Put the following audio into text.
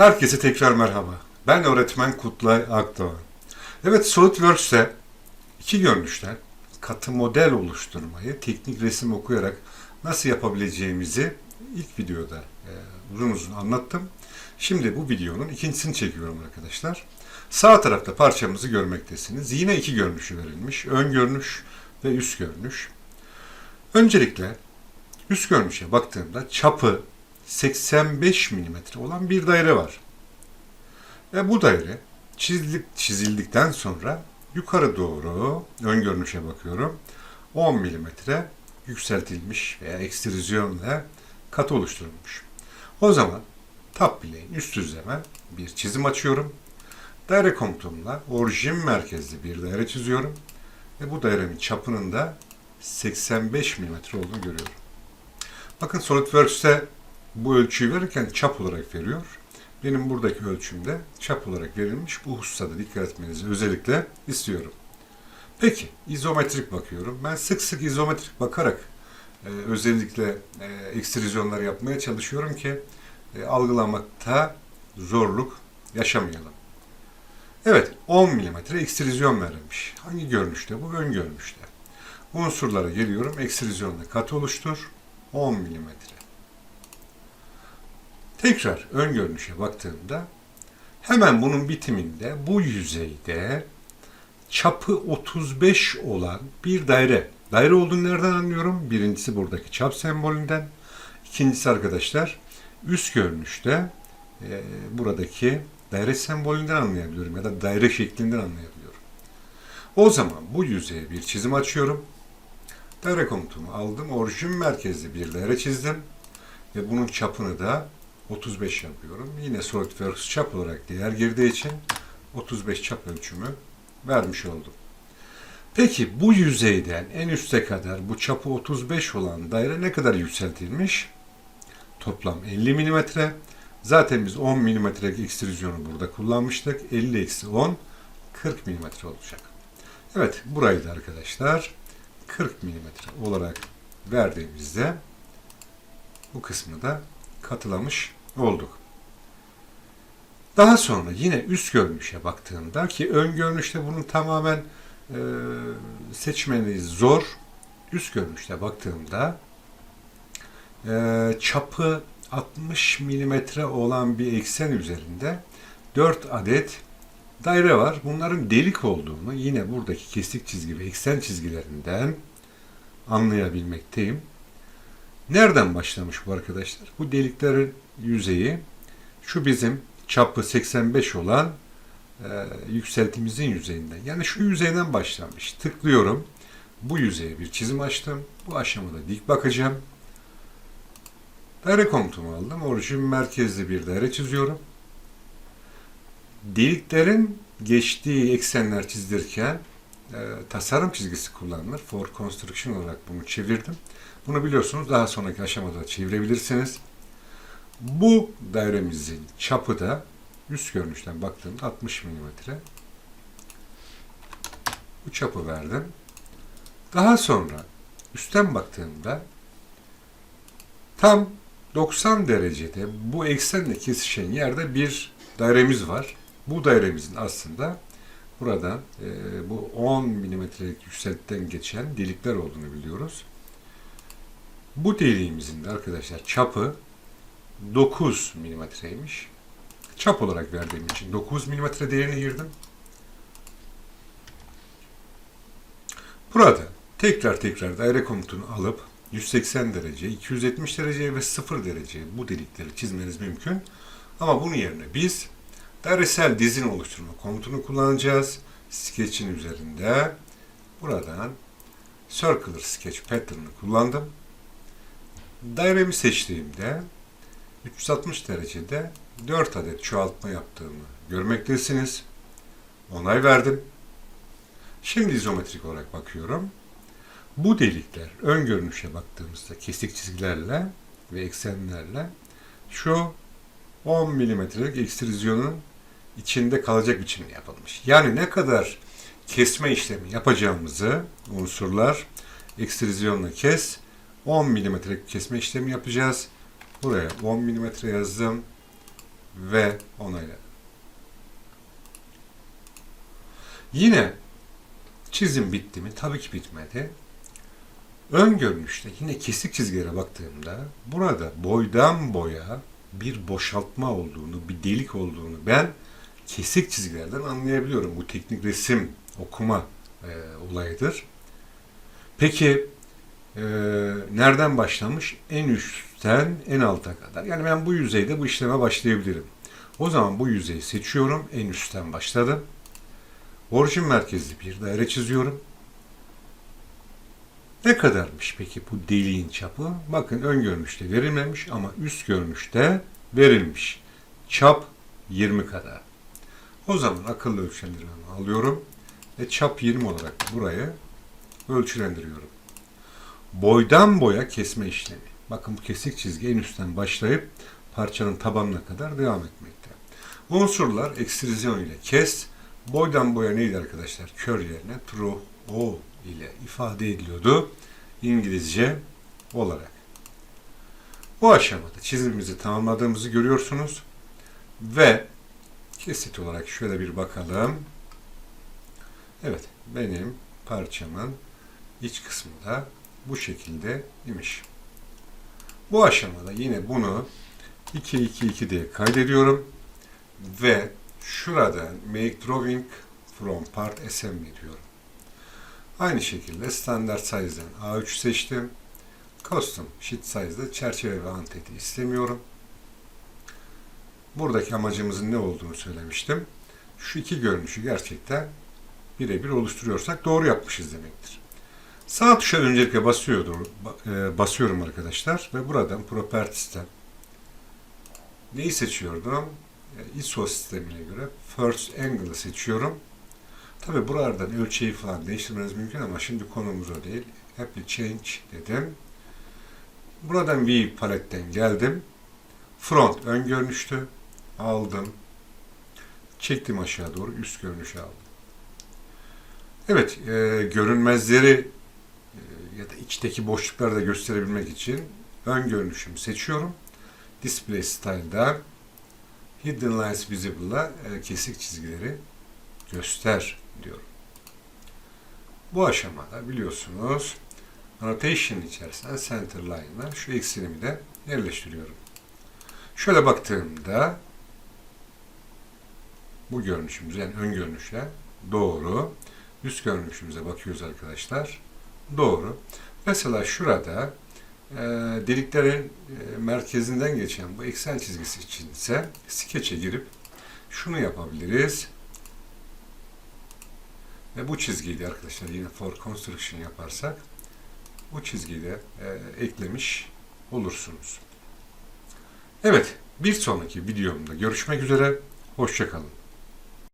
Herkese tekrar merhaba. Ben öğretmen Kutlay Akdoğan. Evet SolidWorks'te iki görünüşten katı model oluşturmayı teknik resim okuyarak nasıl yapabileceğimizi ilk videoda e, uzun uzun anlattım. Şimdi bu videonun ikincisini çekiyorum arkadaşlar. Sağ tarafta parçamızı görmektesiniz. Yine iki görünüşü verilmiş. Ön görünüş ve üst görünüş. Öncelikle üst görünüşe baktığımda çapı 85 mm olan bir daire var. Ve bu daire çizildik, çizildikten sonra yukarı doğru ön görünüşe bakıyorum. 10 mm yükseltilmiş veya ekstrizyonla katı oluşturulmuş. O zaman tap bileğin üst düzleme bir çizim açıyorum. Daire komutumla orijin merkezli bir daire çiziyorum. Ve bu dairenin çapının da 85 mm olduğunu görüyorum. Bakın SolidWorks'te bu ölçüyü verirken çap olarak veriyor. Benim buradaki ölçümde çap olarak verilmiş. Bu hususta da dikkat etmenizi özellikle istiyorum. Peki, izometrik bakıyorum. Ben sık sık izometrik bakarak e, özellikle e, ekstrizyonlar yapmaya çalışıyorum ki e, algılamakta zorluk yaşamayalım. Evet, 10 mm ekstrizyon verilmiş. Hangi görünüşte? Bu ön görünüşte. Unsurlara geliyorum. Ekstrizyonla katı oluştur. 10 mm. Tekrar ön görünüşe baktığımda hemen bunun bitiminde bu yüzeyde çapı 35 olan bir daire. Daire olduğunu nereden anlıyorum? Birincisi buradaki çap sembolünden. İkincisi arkadaşlar üst görünüşte e, buradaki daire sembolünden anlayabiliyorum ya da daire şeklinden anlayabiliyorum. O zaman bu yüzeye bir çizim açıyorum. Daire komutumu aldım. Orijin merkezli bir daire çizdim. Ve bunun çapını da 35 yapıyorum. Yine SolidWorks çap olarak değer girdiği için 35 çap ölçümü vermiş oldum. Peki bu yüzeyden en üste kadar bu çapı 35 olan daire ne kadar yükseltilmiş? Toplam 50 mm. Zaten biz 10 mm ekstrizyonu burada kullanmıştık. 50 eksi 10 40 mm olacak. Evet burayı da arkadaşlar 40 mm olarak verdiğimizde bu kısmı da katılamış olduk. Daha sonra yine üst görünüşe baktığımda ki ön görünüşte bunun tamamen e, seçmeniz zor. Üst görünüşte baktığımda e, çapı 60 milimetre olan bir eksen üzerinde 4 adet daire var. Bunların delik olduğunu yine buradaki kesik çizgi ve eksen çizgilerinden anlayabilmekteyim. Nereden başlamış bu arkadaşlar? Bu deliklerin yüzeyi şu bizim çapı 85 olan e, yükseltimizin yüzeyinden. Yani şu yüzeyden başlamış. Tıklıyorum. Bu yüzeye bir çizim açtım. Bu aşamada dik bakacağım. Daire komutumu aldım. Orijin merkezli bir daire çiziyorum. Deliklerin geçtiği eksenler çizdirirken e, tasarım çizgisi kullanılır. For construction olarak bunu çevirdim. Bunu biliyorsunuz daha sonraki aşamada çevirebilirsiniz. Bu dairemizin çapı da üst görünüşten baktığımda 60 mm. Bu çapı verdim. Daha sonra üstten baktığımda tam 90 derecede bu eksenle kesişen yerde bir dairemiz var. Bu dairemizin aslında buradan e, bu 10 milimetrelik yükseltiden geçen delikler olduğunu biliyoruz. Bu deliğimizin de arkadaşlar çapı 9 milimetreymiş. Çap olarak verdiğim için 9 milimetre değerine girdim. Burada tekrar tekrar daire komutunu alıp 180 derece, 270 derece ve 0 derece bu delikleri çizmeniz mümkün. Ama bunun yerine biz dairesel dizin oluşturma komutunu kullanacağız. Sketch'in üzerinde buradan Circular Sketch Pattern'ı kullandım. Dairemi seçtiğimde 360 derecede 4 adet çoğaltma yaptığımı görmektesiniz. Onay verdim. Şimdi izometrik olarak bakıyorum. Bu delikler ön görünüşe baktığımızda kesik çizgilerle ve eksenlerle şu 10 milimetrelik ekstrizyonun içinde kalacak biçimde yapılmış. Yani ne kadar kesme işlemi yapacağımızı unsurlar ekstrizyonla kes 10 milimetrelik kesme işlemi yapacağız. Buraya 10 milimetre yazdım. ve onayladım. Yine çizim bitti mi? Tabii ki bitmedi. Ön görünüşte yine kesik çizgilere baktığımda burada boydan boya bir boşaltma olduğunu, bir delik olduğunu ben kesik çizgilerden anlayabiliyorum. Bu teknik resim okuma e, olayıdır. Peki e, nereden başlamış? En üstten en alta kadar. Yani ben bu yüzeyde bu işleme başlayabilirim. O zaman bu yüzeyi seçiyorum. En üstten başladım. Orijin merkezli bir daire çiziyorum. Ne kadarmış peki bu deliğin çapı? Bakın ön görünüşte verilmemiş ama üst görünüşte verilmiş. Çap 20 kadar. O zaman akıllı ölçülendirmemi alıyorum ve çap 20 olarak burayı ölçülendiriyorum. Boydan boya kesme işlemi. Bakın bu kesik çizgi en üstten başlayıp parçanın tabanına kadar devam etmekte. Unsurlar ekstrizyon ile kes. Boydan boya neydi arkadaşlar? Kör yerine true o ile ifade ediliyordu İngilizce olarak. Bu aşamada çizimimizi tamamladığımızı görüyorsunuz. Ve kesit olarak şöyle bir bakalım. Evet, benim parçamın iç kısmı da bu şekilde imiş. Bu aşamada yine bunu 2 2 2 diye kaydediyorum ve şuradan make drawing from part assembly diyorum. Aynı şekilde standart size'den A3 seçtim. Custom sheet size'da çerçeve ve anteti istemiyorum. Buradaki amacımızın ne olduğunu söylemiştim. Şu iki görünüşü gerçekten birebir oluşturuyorsak doğru yapmışız demektir. Sağ tuşa öncelikle basıyordur, e, basıyorum arkadaşlar ve buradan Properties'ten neyi seçiyordum? E, ISO sistemine göre First Angle'ı seçiyorum. Tabi buralardan ölçeği falan değiştirmeniz mümkün ama şimdi konumuz o değil. Happy Change dedim. Buradan View paletten geldim. Front ön görünüştü. Aldım. Çektim aşağı doğru üst görünüşü aldım. Evet, e, görünmezleri ya da içteki boşlukları da gösterebilmek için ön görünüşümü seçiyorum. Display Style'da Hidden Lines Visible'la e, kesik çizgileri göster diyorum. Bu aşamada biliyorsunuz annotation içerisinde center line'a şu eksenimi de yerleştiriyorum. Şöyle baktığımda bu görünüşümüz yani ön görünüşe doğru. Üst görünüşümüze bakıyoruz arkadaşlar. Doğru. Mesela şurada e, deliklerin e, merkezinden geçen bu eksen çizgisi için ise skeçe girip şunu yapabiliriz. Ve bu çizgiyi de arkadaşlar yine for construction yaparsak bu çizgiyi de e, eklemiş olursunuz. Evet, bir sonraki videomda görüşmek üzere. Hoşçakalın.